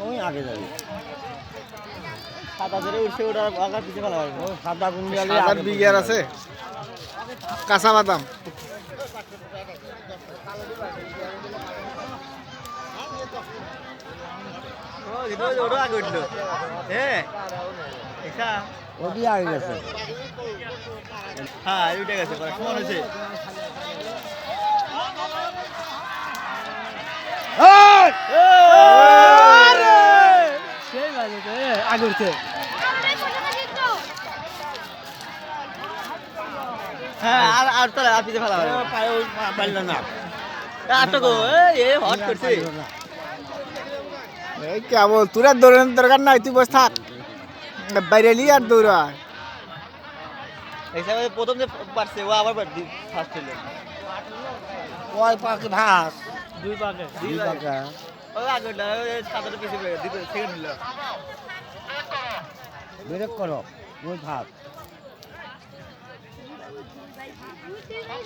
ওই আগে যাবে। সাদা ধরে উঠছে ওটা আগার পিছিয়ে ফেলা হবে সাদা গুন্ডিয়ালে সাত আট আছে? কাঁচা বাদাম। ওটা আগে উঠল হ্যাঁ ওটি আগে গেছে। হ্যাঁ উঠে গেছে সমান হয়েছে। আগে উঠছে হ্যাঁ আর আর তাহলে আর পিছিয়ে ফেলা হবে পায়ে পারল না আটক এ হট করছে। এই কেবল তোর দৌড়ানোর দরকার নাই তুই বস থাক। বাইরে আর দৌড়া। হিসাবে প্রথম যে পারছে ও আবার ফার্স্ট হলো। ওই পাকে ভাস দুই পাকে। দুই পাকা। ও আগে সাদাটা পিছিয়ে দিতে সেকেন্ড হলো। ব্রেক করো ওই ভাত